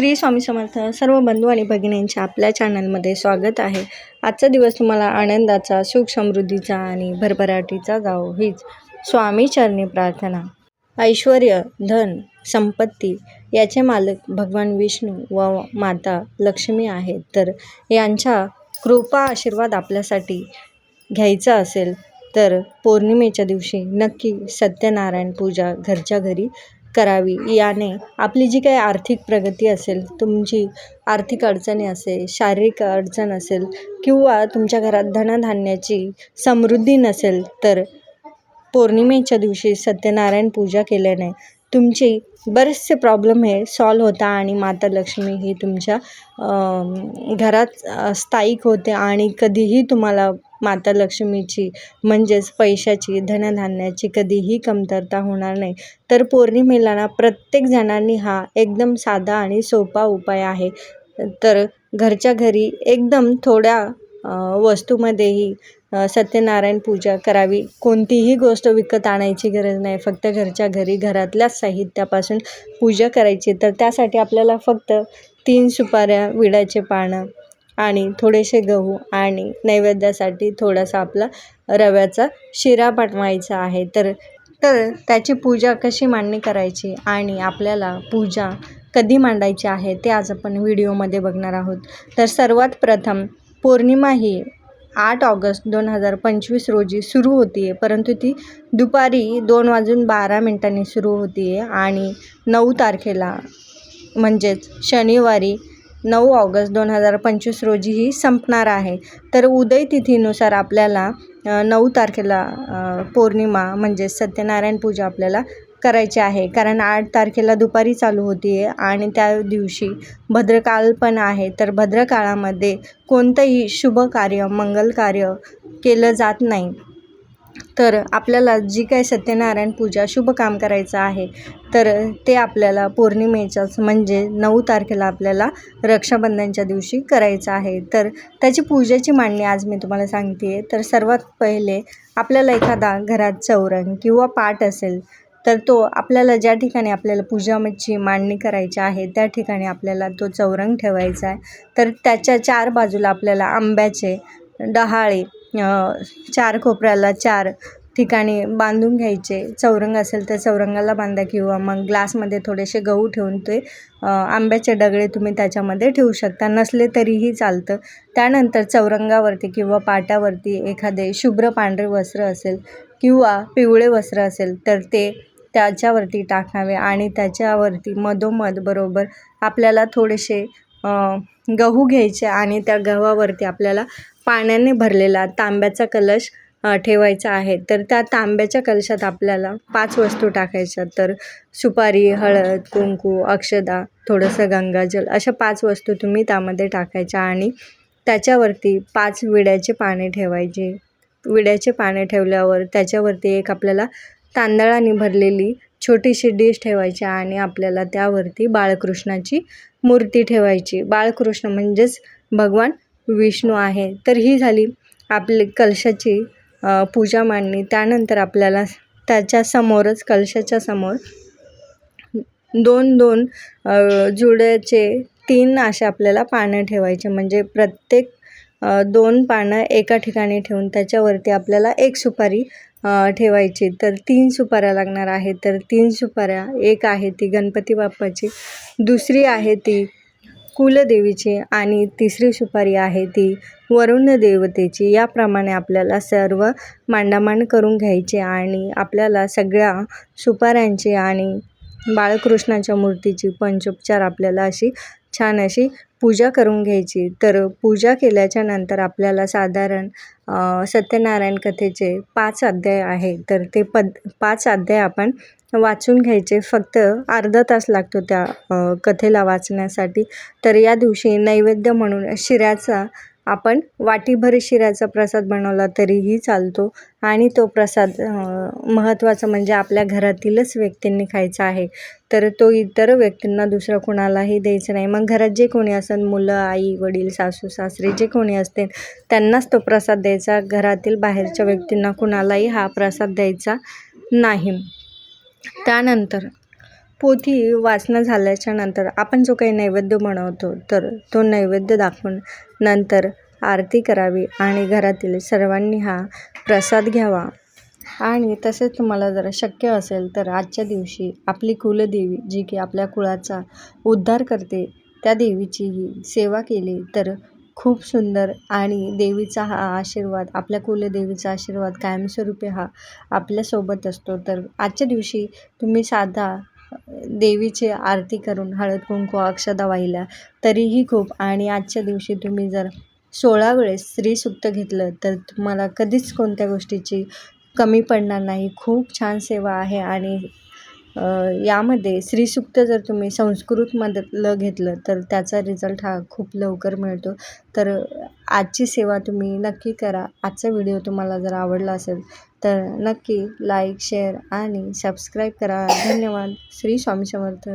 श्री स्वामी समर्थ सर्व बंधू आणि भगिनींच्या आपल्या चॅनलमध्ये स्वागत आहे. आजचा दिवस तुम्हाला आनंदाचा सुख समृद्धीचा आणि भरभराटीचा जावो. हीच स्वामी चरणी प्रार्थना. ऐश्वर धन संपत्ती याचे मालक भगवान विष्णू व माता लक्ष्मी आहेत. तर यांच्या कृपा आशीर्वाद आपल्यासाठी घ्यायचा असेल तर पौर्णिमेच्या दिवशी नक्की सत्यनारायण पूजा घरच्या घरी करावी. याने आपली जी काही आर्थिक प्रगती असेल तुमची आर्थिक अडचणी असेल शारीरिक अडचण असेल किंवा तुमच्या घरात धनधान्याची समृद्धी नसेल तर पौर्णिमेच्या दिवशी सत्यनारायण पूजा केल्याने तुमची बरेचसे प्रॉब्लेम हे सॉल्व होता आणि माता लक्ष्मी ही तुमच्या घरात स्थायिक होते आणि कधीही तुम्हाला माता लक्ष्मीची म्हणजेच पैशाची धनधान्याची कधीही कमतरता होणार नाही. तर पौर्णिमेला ना प्रत्येक जणांनी हा एकदम साधा आणि सोपा उपाय आहे. तर घरच्या घरी एकदम थोड्या वस्तूमध्येही सत्यनारायण पूजा करावी. कोणतीही गोष्ट विकत आणायची गरज नाही. फक्त घरच्या घरी घरातल्याच साहित्यापासून पूजा करायची. तर त्यासाठी आपल्याला फक्त तीन सुपाऱ्या विड्याचे पानं आणि थोडेसे गहू आणि नैवेद्यासाठी थोडासा आपला रव्याचा शिरा बनवायचा आहे. तर तर त्याची पूजा कशी मांडणी करायची आणि आपल्याला पूजा कधी मांडायची आहे ते आज आपण व्हिडिओमध्ये बघणार आहोत. तर सर्वात प्रथम पौर्णिमा ही आठ ऑगस्ट दोन हजार पंचवीस रोजी सुरू होती आहे परंतु ती दुपारी दोन वाजून बारा मिनटांनी सुरू होती आहे आणि नऊ तारखेला म्हणजेच शनिवारी नऊ ऑगस्ट दोन हजार पंचवीस रोजी ही संपणार आहे. तर उदय तिथीनुसार आपल्याला नऊ तारखेला पौर्णिमा म्हणजे सत्यनारायण पूजा आपल्याला करायची आहे. कारण आठ तारखेला दुपारी चालू होती आहे आणि त्या दिवशी भद्रकाल पण आहे. तर भद्रकाळामध्ये कोणतंही शुभ कार्य मंगल कार्य केलं जात नाही. तर आपल्याला जी काय सत्यनारायण पूजा शुभ काम करायचं आहे तर ते आपल्याला पौर्णिमेच्याच म्हणजे नऊ तारखेला आपल्याला रक्षाबंधनच्या दिवशी करायचं आहे. तर त्याची पूजेची मांडणी आज मी तुम्हाला सांगते आहे तर सर्वात पहिले आपल्याला एखादा घरात चौरंग किंवा पाट असेल तर तो आपल्याला ज्या ठिकाणी आपल्याला पूजाची मांडणी करायची आहे त्या ठिकाणी आपल्याला तो चौरंग ठेवायचा आहे. तर त्याच्या चार बाजूला आपल्याला आंब्याचे डहाळे चार कोपऱ्याला चार ठिकाणी बांधून घ्यायचे. चौरंग असेल तर चौरंगाला बांधा किंवा मग ग्लासमध्ये थोडेसे गहू ठेवून ते आंब्याचे डगळे तुम्ही त्याच्यामध्ये ठेवू शकता. नसले तरीही चालतं. त्यानंतर चौरंगावरती किंवा पाट्यावरती एखादे शुभ्र पांढरे वस्त्र असेल किंवा पिवळे वस्त्र असेल तर ते त्याच्यावरती टाकावे आणि त्याच्यावरती मधोमध बरोबर आपल्याला थोडेसे गहू घ्यायचे आणि त्या गव्हावरती आपल्याला पाण्याने भरलेला तांब्याचा कलश ठेवायचा आहे. तर त्या तांब्याच्या कलशात आपल्याला पाच वस्तू टाकायच्या. तर सुपारी हळद कुंकू अक्षदा थोडंसं गंगाजल अशा पाच वस्तू तुम्ही त्यामध्ये टाकायच्या आणि त्याच्यावरती पाच विड्याचे पाने ठेवायचे. विड्याचे पाने ठेवल्यावर त्याच्यावरती एक आपल्याला तांदळाने भरलेली छोटीशी डिश ठेवायची आणि आपल्याला त्यावरती बाळकृष्णाची मूर्ती ठेवायची. बाळकृष्ण म्हणजेच भगवान विष्णू आहे. तर ही झाली आपली कलशाची पूजा मांडणी. त्यानंतर आपल्याला त्याच्यासमोरच कलशाच्या समोर दोन दोन जुड्याचे तीन असे आपल्याला पानं ठेवायचे. म्हणजे प्रत्येक दोन पानं एका ठिकाणी ठेवून त्याच्यावरती आपल्याला एक सुपारी ठेवायची. तर तीन सुपाऱ्या लागणार आहेत. तर तीन सुपाऱ्या एक आहे ती गणपती बाप्पाची दुसरी आहे ती कुलदेवीची आणि तिसरी सुपारी आहे ती वरुण देवतेची याप्रमाणे आपल्याला सर्व मांडामांड करून घ्यायचे आणि आपल्याला सगळ्या सुपाऱ्यांची आणि बाळकृष्णाच्या मूर्तीची पंचोपचार आपल्याला अशी छान अशी पूजा करून घ्यायची. तर पूजा केल्याच्यानंतर आपल्याला साधारण सत्यनारायण कथेचे पाच अध्याय आहे. तर ते पद पाच अध्याय आपण वाचून घ्यायचे. फक्त अर्धा तास लागतो त्या कथेला वाचण्यासाठी. तर या दिवशी नैवेद्य म्हणून शिऱ्याचा आपण वाटीभर शिऱ्याचा प्रसाद बनवला तरीही चालतो. आणि तो प्रसाद महत्त्वाचा म्हणजे आपल्या घरातीलच व्यक्तींनी खायचा आहे. तर तो इतर व्यक्तींना दुसरा कोणालाही द्यायचं नाही. मग घरात जे कोणी असेल मुलं आई वडील सासू सासरे जे कोणी असतील त्यांनाच तो प्रसाद द्यायचा. घरातील बाहेरच्या व्यक्तींना कुणालाही हा प्रसाद द्यायचा नाही. त्यानंतर पोथी वाचणं झाल्याच्यानंतर आपण जो काही नैवेद्य बनवतो तर तो नैवेद्य दाखवून नंतर आरती करावी आणि घरातील सर्वांनी हा प्रसाद घ्यावा. आणि तसेच तुम्हाला जर शक्य असेल तर आजच्या दिवशी आपली कुलदेवी जी की आपल्या कुळाचा उद्धार करते त्या देवीचीही सेवा केली तर खूप सुंदर आणि देवीचा हा आशीर्वाद आपल्या कुलदेवीचा आशीर्वाद कायमस्वरूपी हा आपल्यासोबत असतो. तर आजच्या दिवशी तुम्ही साधा देवीची आरती करून हळद कुंकू अक्षदा वाहिल्या तरीही खूप. आणि आजच्या दिवशी तुम्ही जर सोळा वेळेस स्त्रीसुक्त घेतलं तर तुम्हाला कधीच कोणत्या गोष्टीची कमी पडणार नाही. खूप छान सेवा आहे आणि यामध्ये स्त्रीसुक्त जर तुम्ही संस्कृतमधलं घेतलं तर त्याचा रिझल्ट हा खूप लवकर मिळतो. तर आजची सेवा तुम्ही नक्की करा. आजचा व्हिडिओ तुम्हाला जर आवडला असेल तर नक्की लाईक शेअर आणि सबस्क्राईब करा. धन्यवाद. श्री स्वामी समर्थ.